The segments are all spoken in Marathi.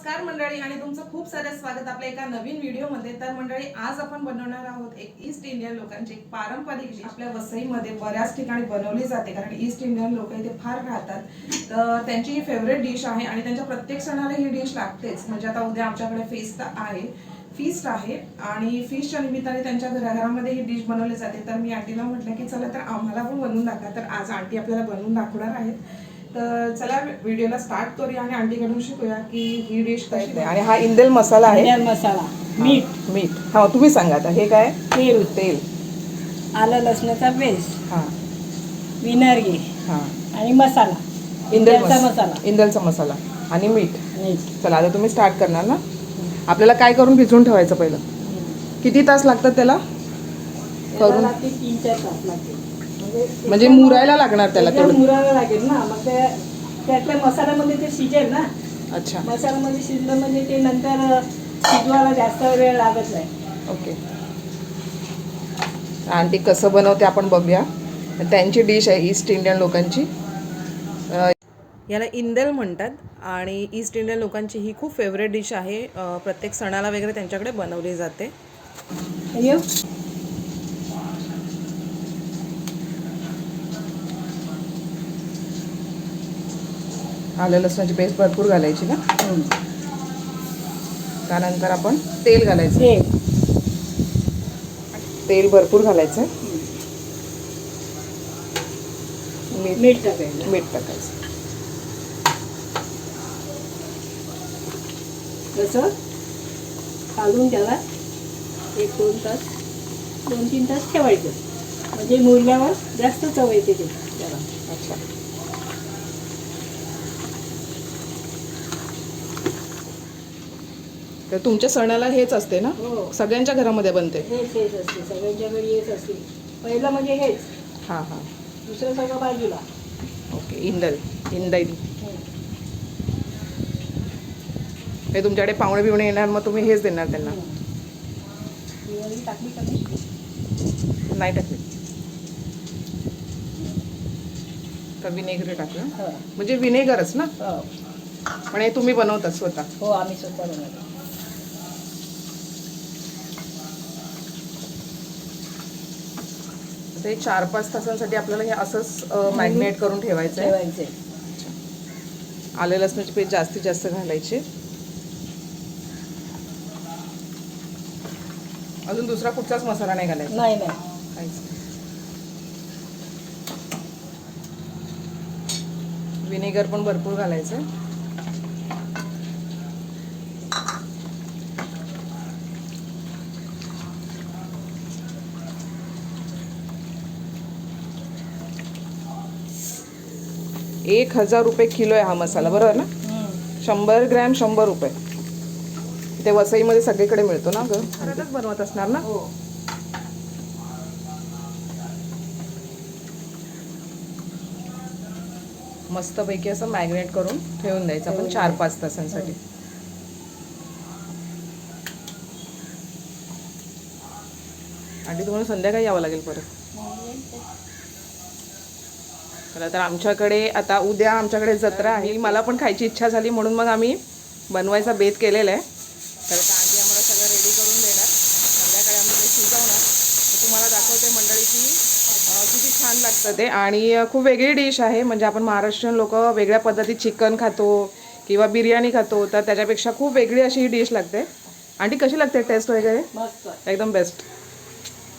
नमस्कार मंडळी आणि तुमचं खूप सारं स्वागत आपल्या एका नवीन व्हिडिओमध्ये. तर मंडळी आज आपण बनवणार आहोत एक ईस्ट इंडियन लोकांची एक पारंपरिक डिश आपल्या वसईमध्ये बऱ्याच ठिकाणी बनवली जाते कारण ईस्ट इंडियन लोक इथे फार राहतात. तर त्यांची ही फेवरेट डिश आहे आणि त्यांच्या प्रत्येक सणाला ही डिश लागतेच. म्हणजे आता उद्या आमच्याकडे फेस्ट आहे. फीस्ट आहे आणि फिशच्या निमित्ताने त्यांच्या घराघरामध्ये ही डिश बनवली जाते. तर मी आंटीला म्हटलं की चला तर आम्हाला पण बनवून दाखवा. तर आज आंटी आपल्याला बनवून दाखवणार आहेत. तर चला व्हिडिओला स्टार्ट करूया आणि आंटीकडून शिकूया की ही डिश कशी आणि हा इंदेल मसाला आहे. धनिया मसाला. मीठ. मीठ. हा तुम्ही सांगा आता. हे काय? तेल. तेल. आलं लसणाचा पेस्ट हा. विनर्गी हा. आणि मसाला. इंदेल इंदलचा मस- मसाला. इंदेलचा मसाला. आणि मीठ. मीठ. चला आता तुम्ही स्टार्ट करणार ना? आपल्याला काय करून भिजवून ठेवायचं पहिलं? किती तास लागतात त्याला? त्याला करून? लागते तीन चार तास लागते. म्हणजे म्हणजे मुरायला लागणार त्याला तेवढं. मुरायला लागेल ना. मग त्या त्यातल्या मसाल्यामध्ये ते शिजेल ना. अच्छा. मसाल्यामध्ये शिजलं म्हणजे ते नंतर शिजवायला जास्त वेळ लागत नाही. ओके. आंटी कसं बनवते आपण बघूया. त्यांची डिश आहे ईस्ट इंडियन लोकांची. याला इंदेल म्हणतात. आणि ईस्ट इंडियन लोकांची ही खूप फेवरेट डिश आहे. प्रत्येक सणाला वगैरे त्यांच्याकडे बनवली जाते. आलं लसणाची पेस्ट भरपूर घालायची ना? त्यानंतर आपण तेल घालायचं. तेल तेल भरपूर घालायचं. मीठ मीठ टाकायचं. मीठ टाकायचं. तसं घालून त्याला एक दोन तास दोन तीन तास ठेवायचं. म्हणजे मुरल्यावर जास्त चव येते ते. त्याला अच्छा. तर तुमच्या सणाला हेच असते ना? हो. सगळ्यांच्या घरामध्ये बनते. हेच हेच असते. सगळ्यांच्या घरी हेच असते. पहिलं म्हणजे हेच. हां हां. दुसरं सगळं बाजूला. ओके इंदल. इंदैल. हे तुमच्याकडे पाहुणे बिवणे येणार मग तुम्ही हेच देणार त्यांना. दिवाळी टाकली कमी नाही टाकले. का विनेगर टाकलं. हो. म्हणजे विनेगरच ना? हो. पण हे तुम्ही बनवता स्वतः. हो आम्ही स्वतः बनवतो. हे चार पाच तासांसाठी आपल्याला हे असंच मॅग्नेट करून ठेवायचं आहे आले लसणाची पेस्ट जास्तीत जास्त घालायची. अजून दुसरा कुठचाच मसाला नाही घालायचा. नाही नाही. विनेगर पण भरपूर घालायचं एक हजार रुपये किलो आहे हा मसाला बरोबर ना? शंभर ग्रॅम शंभर रुपये. ते वसईमध्ये सगळीकडे मिळतो ना घरातच बनवत असणार ना? हो. मस्तपैकी असं मॅग्नेट करून ठेवून द्यायचं. आपण चार पाच तासांसाठी. आणि तुम्हाला संध्याकाळी यावं लागेल परत. तर आमच्याकडे आता उद्या आमच्याकडे जत्रा आहे. मला पण खायची इच्छा झाली म्हणून मग आम्ही बनवायचा बेत केलेला आहे. तर आता आधी आम्हाला सगळं रेडी करून देणार. संध्याकाळी आम्ही ते शिजवणार. तर तुम्हाला दाखवते मंडळी की अं, किती छान लागतं ते. आणि खूप वेगळी डिश आहे. म्हणजे आपण महाराष्ट्रीयन लोक वेगळ्या पद्धतीत चिकन खातो किंवा बिर्याणी खातो तर त्याच्यापेक्षा खूप वेगळी अशी ही डिश लागते. आणि ती कशी लागते टेस्ट वगैरे? एकदम बेस्ट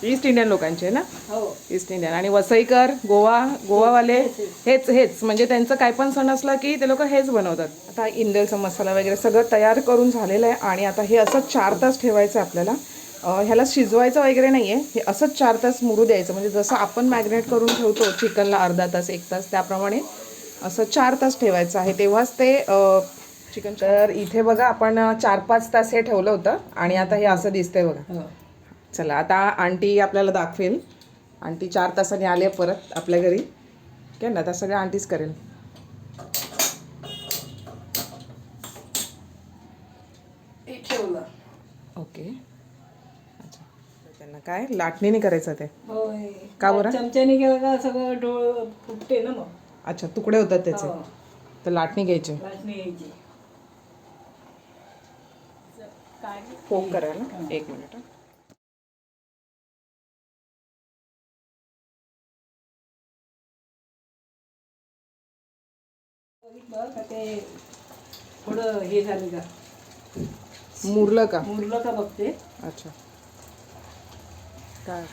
ईस्ट इंडियन लोकांची ना? हो. ईस्ट इंडियन आणि वसईकर गोवा गोवावाले हेच हेच. म्हणजे त्यांचं काय पण सण असला की ते लोक हेच बनवतात. आता इंदेलचा मसाला वगैरे सगळं तयार करून झालेलं आहे आणि आता हे असं चार तास ठेवायचं आहे आपल्याला. ह्याला शिजवायचं वगैरे नाही आहे हे असंच चार तास मुरू द्यायचं. म्हणजे जसं आपण मॅग्नेट करून ठेवतो चिकनला अर्धा तास एक तास त्याप्रमाणे असं चार तास ठेवायचं आहे. तेव्हाच ते चिकन तर इथे बघा आपण चार पाच तास हे ठेवलं होतं आणि आता हे असं दिसतंय बघा. हो. चला आता आंटी आपल्याला दाखवेल. आंटी चार तासांनी आले परत आपल्या घरी. काय ना आता सगळं आंटीच करेल. ओके. अच्छा. त्यांना काय? लाटणीने करायचं ते. का बरं? चमच्याने केलं का सगळं डोळ फुटते ना मग? अच्छा तुकडे होतात त्याचे. हो. तर लाटणी घ्यायची. लाटणी घ्यायची. पोक करायला. एक मिनिट बघितलं का ते थोडं हे झालं का? मुरलं का? मुरलं का बघते अच्छा. काय?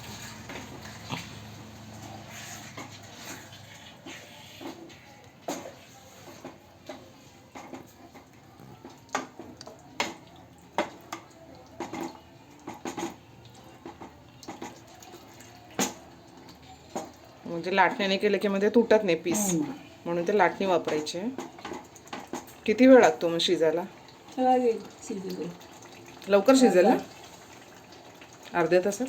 म्हणजे लाटण्याने केलं की मध्ये तुटत नाही पीस. म्हणून ते लाटणी वापरायची. किती वेळ लागतो मग शिजायला? लवकर शिजेल ना? अर्ध्या तासात?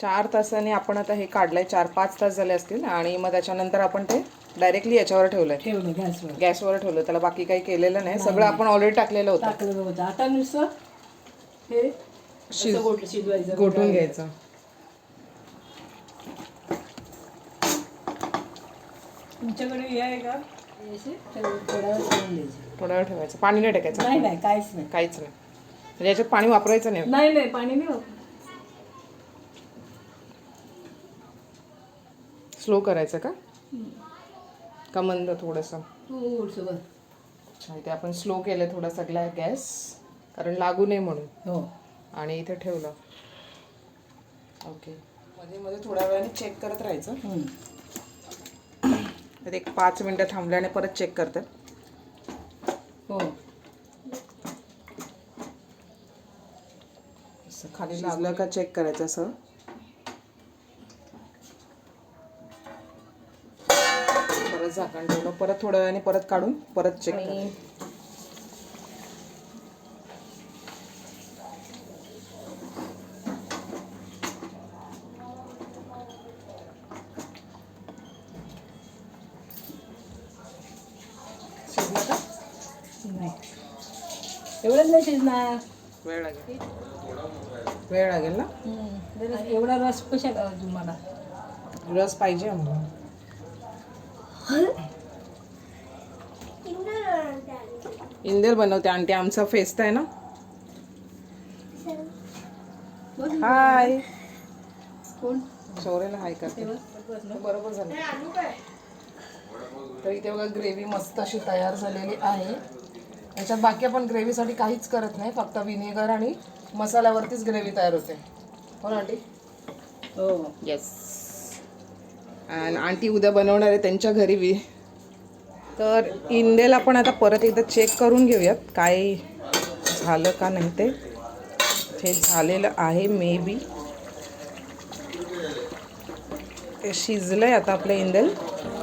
चार तासाने आपण आता हे काढलंय. चार पाच तास झाले असतील आणि मग त्याच्यानंतर आपण ते डायरेक्टली याच्यावर ठेवलंय. ठेवलं गॅसवर. गॅसवर ठेवलं. त्याला बाकी काही केलेलं नाही. सगळं आपण ऑलरेडी टाकलेलं होतं. आता नुसतं हे शिज- असं गोट शिजवायचं. गोठून घ्यायचं. तुमच्याकडे हे आहे का? हे असे ठेवून थोडा वेळ ठेवून द्यायचे. थोडा वेळ ठेवायचं. पाणी नाही टाकायचं. नाही नाही काहीच नाही. काहीच नाही. म्हणजे याच्यात पाणी वापरायचं नाही. नाही नाही पाणी नाही वापरत. स्लो करायचं का? का मंद थोडंसं? थोडंसं बस अच्छा इथे आपण स्लो केलं थोडा सगळा गॅस कारण लागू नये म्हणून. हो. आणि इथे ठेवलं. ओके मध्ये मध्ये थोड्या वेळाने चेक करत राहायचं. हम्म. तर एक पाच मिनटं थांबल्याने परत चेक करतात हो. असं खाली लागलं का चेक करायचं असं? परत झाकण ठेवलं परत थोड्या वेळाने परत काढून परत चेक करायचं शिजलं का नाही एवढंच नाही शिजणार. वेळ लागेल. वेळ लागेल ना? जरा एवढा रस कशा का तुम्हाला? रस पाहिजे आम्हाला इंदेल बनवते आंटी आमचा फेस्ट आहे ना? हाय कोण? शौर्याला हाय करते. बरोबर झालं. तर इथे बघा ग्रेव्ही मस्त अशी तयार झालेली आहे. याच्यात बाकी आपण ग्रेव्हीसाठी काहीच करत नाही फक्त विनेगर आणि मसाल्यावरतीच ग्रेव्ही तयार होते. हो ना आंटी? हो. येस आणि आंटी उद्या बनवणार आहे त्यांच्या घरी बी. तर इंदेला आपण आता परत एकदा चेक करून घेऊयात काय झालं का नाही ते. हे झालेलं आहे मे बी ते शिजलंय आता आपलं इंदेल.